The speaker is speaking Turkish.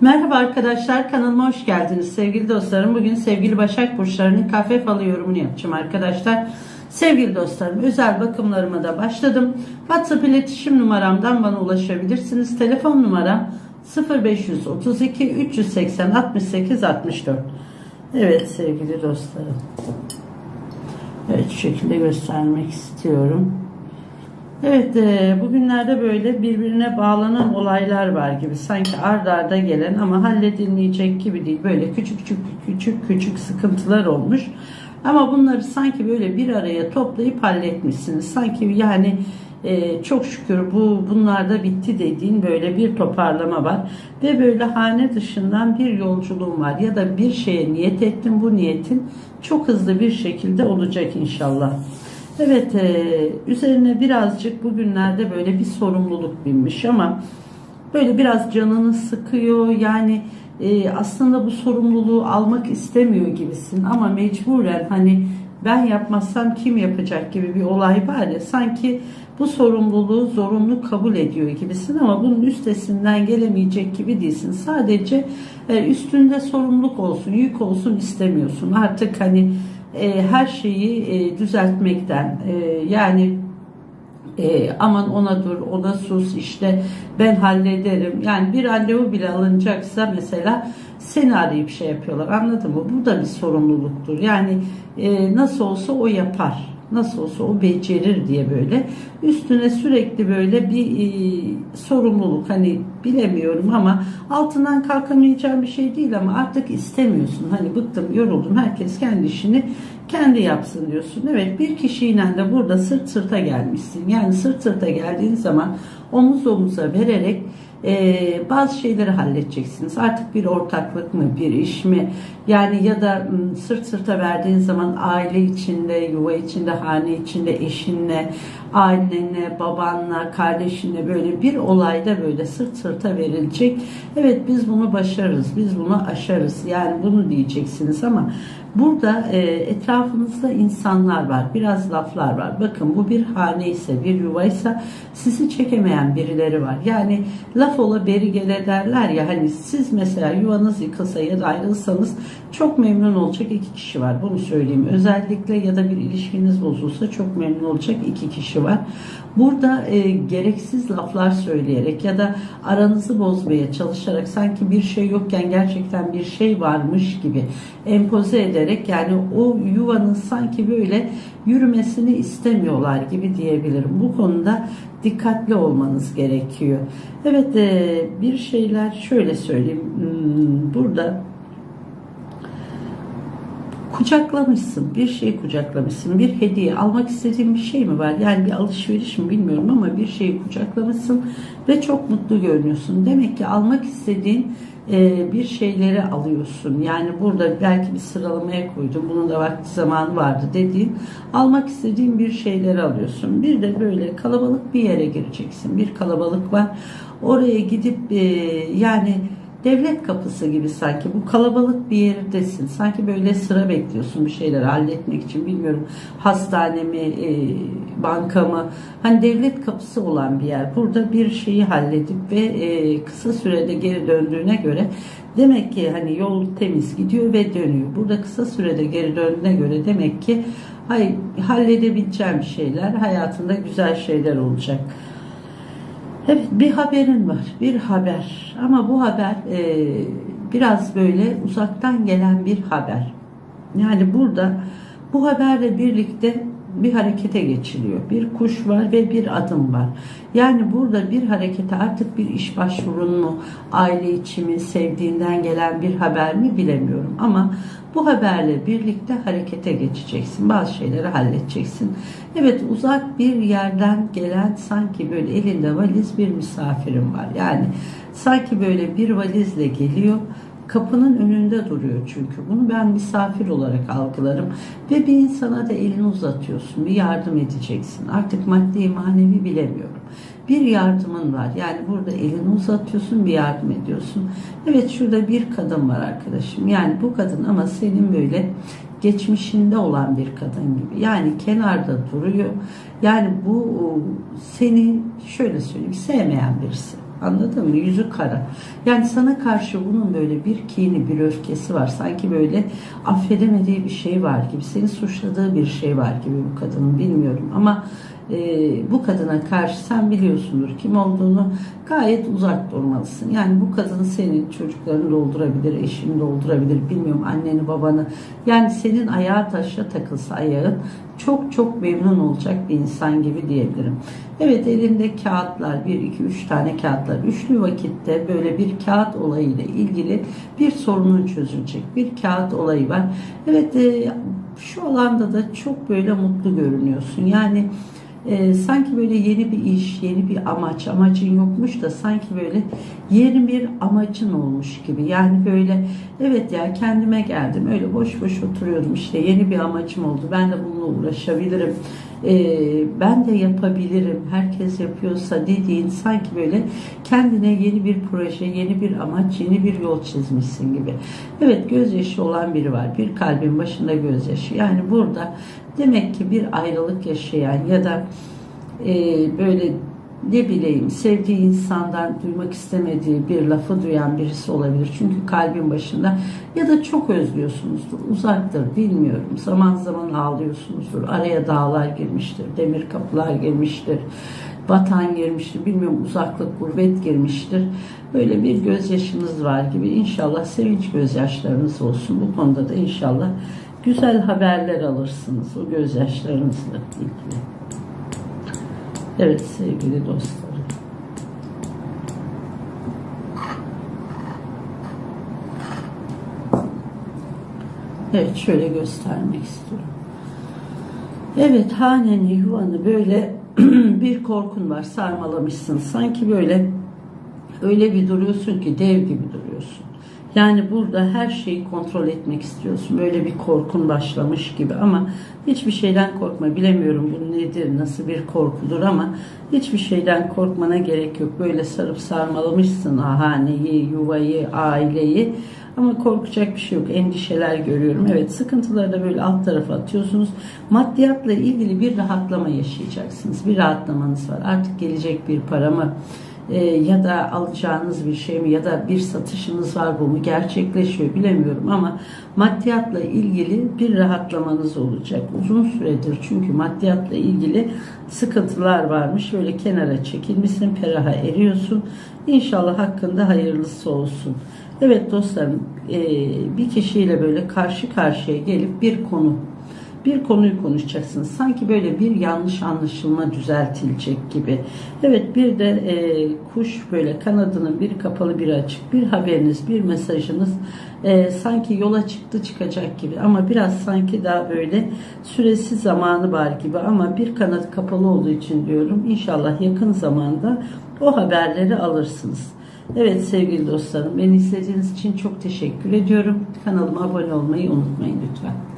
Merhaba arkadaşlar kanalıma hoş geldiniz sevgili dostlarım. Bugün sevgili Başak Burçları'nın kahve falı yorumunu yapacağım arkadaşlar. Sevgili dostlarım özel bakımlarıma da başladım. WhatsApp iletişim numaramdan bana ulaşabilirsiniz. Telefon numaram 0532 380 68 64. Evet sevgili dostlarım. Evet şekilde göstermek istiyorum. Evet, e, bugünlerde böyle birbirine bağlanan olaylar var gibi. Sanki ard arda gelen ama halledilmeyecek gibi değil. Böyle küçük küçük küçük küçük sıkıntılar olmuş. Ama bunları sanki böyle bir araya toplayıp halletmişsiniz. Sanki yani e, çok şükür bu bunlar da bitti dediğin böyle bir toparlama var. Ve böyle hane dışından bir yolculuğum var. Ya da bir şeye niyet ettim. Bu niyetin çok hızlı bir şekilde olacak inşallah. Evet, e, üzerine birazcık bugünlerde böyle bir sorumluluk binmiş ama böyle biraz canını sıkıyor. Yani e, aslında bu sorumluluğu almak istemiyor gibisin ama mecburen hani ben yapmazsam kim yapacak gibi bir olay var ya sanki bu sorumluluğu zorunlu kabul ediyor gibisin ama bunun üstesinden gelemeyecek gibi değilsin. Sadece e, üstünde sorumluluk olsun, yük olsun istemiyorsun. Artık hani e, her şeyi e, düzeltmekten e, yani e, aman ona dur ona sus işte ben hallederim. Yani bir randevu bile alınacaksa mesela seni arayıp şey yapıyorlar anladın mı? Bu da bir sorumluluktur. Yani e, nasıl olsa o yapar nasıl olsa o becerir diye böyle. Üstüne sürekli böyle bir e, sorumluluk hani bilemiyorum ama altından kalkamayacağım bir şey değil ama artık istemiyorsun. Hani bıktım yoruldum herkes kendi işini kendi yapsın diyorsun. Evet bir kişiyle de burada sırt sırta gelmişsin. Yani sırt sırta geldiğin zaman omuz omuza vererek e, bazı şeyleri halledeceksiniz. Artık bir ortaklık mı, bir iş mi? Yani ya da sırt sırta verdiğin zaman aile içinde, yuva içinde, hane içinde, eşinle, annenle, babanla, kardeşinle böyle bir olayda böyle sırt sırta verilecek. Evet biz bunu başarırız, biz bunu aşarız. Yani bunu diyeceksiniz ama burada e, etrafınızda insanlar var, biraz laflar var. Bakın bu bir hane ise, bir yuvaysa sizi çekemeyen birileri var. Yani laf ola beri gele derler ya hani siz mesela yuvanız yıkılsa ya da ayrılsanız çok memnun olacak iki kişi var. Bunu söyleyeyim. Özellikle ya da bir ilişkiniz bozulsa çok memnun olacak iki kişi var. Burada e, gereksiz laflar söyleyerek ya da aranızı bozmaya çalışarak sanki bir şey yokken gerçekten bir şey varmış gibi empoze ederek yani o yuvanın sanki böyle yürümesini istemiyorlar gibi diyebilirim. Bu konuda dikkatli olmanız gerekiyor. Evet e, bir şeyler şöyle söyleyeyim. Hmm, Burada kucaklamışsın, bir şey kucaklamışsın, bir hediye almak istediğin bir şey mi var? Yani bir alışveriş mi bilmiyorum ama bir şeyi kucaklamışsın ve çok mutlu görünüyorsun. Demek ki almak istediğin e, bir şeyleri alıyorsun. Yani burada belki bir sıralamaya koydum. Bunun da vakti zamanı vardı dediğin almak istediğin bir şeyleri alıyorsun. Bir de böyle kalabalık bir yere gireceksin. Bir kalabalık var. Oraya gidip e, yani devlet kapısı gibi sanki bu kalabalık bir yerdesin. Sanki böyle sıra bekliyorsun bir şeyler halletmek için bilmiyorum hastane mi e, banka mı hani devlet kapısı olan bir yer. Burada bir şeyi halledip ve e, kısa sürede geri döndüğüne göre demek ki hani yol temiz gidiyor ve dönüyor. Burada kısa sürede geri döndüğüne göre demek ki hay, halledebileceğim şeyler hayatında güzel şeyler olacak. Evet bir haberin var. Bir haber. Ama bu haber e, biraz böyle uzaktan gelen bir haber. Yani burada bu haberle birlikte bir harekete geçiliyor. Bir kuş var ve bir adım var. Yani burada bir harekete artık bir iş başvurun mu, aile içi mi, sevdiğinden gelen bir haber mi bilemiyorum. Ama bu haberle birlikte harekete geçeceksin. Bazı şeyleri halledeceksin. Evet uzak bir yerden gelen sanki böyle elinde valiz bir misafirim var. Yani sanki böyle bir valizle geliyor kapının önünde duruyor çünkü. Bunu ben misafir olarak algılarım. Ve bir insana da elini uzatıyorsun. Bir yardım edeceksin. Artık maddi manevi bilemiyorum. Bir yardımın var. Yani burada elini uzatıyorsun bir yardım ediyorsun. Evet şurada bir kadın var arkadaşım. Yani bu kadın ama senin böyle geçmişinde olan bir kadın gibi. Yani kenarda duruyor. Yani bu seni şöyle söyleyeyim sevmeyen birisi. Anladın mı? Yüzü kara. Yani sana karşı bunun böyle bir kini, bir öfkesi var. Sanki böyle affedemediği bir şey var gibi. Seni suçladığı bir şey var gibi bu kadının bilmiyorum. Ama e, bu kadına karşı sen biliyorsundur kim olduğunu gayet uzak durmalısın. Yani bu kadın senin çocuklarını doldurabilir, eşini doldurabilir, bilmiyorum anneni babanı. Yani senin ayağa taşla takılsa ayağın çok çok memnun olacak bir insan gibi diyebilirim. Evet elinde kağıtlar, bir iki üç tane kağıtlar. Üçlü vakitte böyle bir kağıt olayıyla ilgili bir sorunun çözülecek bir kağıt olayı var. Evet e, şu alanda da çok böyle mutlu görünüyorsun. Yani e, sanki böyle yeni bir iş, yeni bir amaç, amacın yokmuş da sanki böyle yeni bir amacın olmuş gibi. Yani böyle evet ya kendime geldim öyle boş boş oturuyordum işte yeni bir amacım oldu. Ben de bununla uğraşabilirim. E, ben de yapabilirim. Herkes yapıyorsa dediğin sanki böyle kendine yeni bir proje, yeni bir amaç, yeni bir yol çizmişsin gibi. Evet gözyaşı olan biri var. Bir kalbin başında gözyaşı. Yani burada demek ki bir ayrılık yaşayan ya da e, böyle ne bileyim sevdiği insandan duymak istemediği bir lafı duyan birisi olabilir. Çünkü kalbin başında ya da çok özlüyorsunuzdur, uzaktır bilmiyorum. Zaman zaman ağlıyorsunuzdur. Araya dağlar girmiştir, demir kapılar girmiştir, batan girmiştir, bilmiyorum uzaklık, gurbet girmiştir. Böyle bir gözyaşınız var gibi. İnşallah sevinç gözyaşlarınız olsun. Bu konuda da inşallah güzel haberler alırsınız o gözyaşlarınızla ilgili. Evet sevgili dostlarım. Evet şöyle göstermek istiyorum. Evet haneni yuvanı böyle bir korkun var sarmalamışsın. Sanki böyle öyle bir duruyorsun ki dev gibi duruyorsun. Yani burada her şeyi kontrol etmek istiyorsun. Böyle bir korkun başlamış gibi ama hiçbir şeyden korkma. Bilemiyorum bu nedir, nasıl bir korkudur ama hiçbir şeyden korkmana gerek yok. Böyle sarıp sarmalamışsın haneyi, yuvayı, aileyi. Ama korkacak bir şey yok. Endişeler görüyorum. Evet sıkıntıları da böyle alt tarafa atıyorsunuz. Maddiyatla ilgili bir rahatlama yaşayacaksınız. Bir rahatlamanız var. Artık gelecek bir para mı? E, ya da alacağınız bir şey mi ya da bir satışınız var bu mu gerçekleşiyor bilemiyorum ama maddiyatla ilgili bir rahatlamanız olacak. Uzun süredir çünkü maddiyatla ilgili sıkıntılar varmış. Şöyle kenara çekilmişsin, peraha eriyorsun. İnşallah hakkında hayırlısı olsun. Evet dostlarım e, bir kişiyle böyle karşı karşıya gelip bir konu bir konuyu konuşacaksınız. Sanki böyle bir yanlış anlaşılma düzeltilecek gibi. Evet bir de e, kuş böyle kanadının bir kapalı bir açık bir haberiniz bir mesajınız e, sanki yola çıktı çıkacak gibi ama biraz sanki daha böyle süresi zamanı var gibi ama bir kanat kapalı olduğu için diyorum inşallah yakın zamanda o haberleri alırsınız. Evet sevgili dostlarım beni izlediğiniz için çok teşekkür ediyorum. Kanalıma abone olmayı unutmayın lütfen.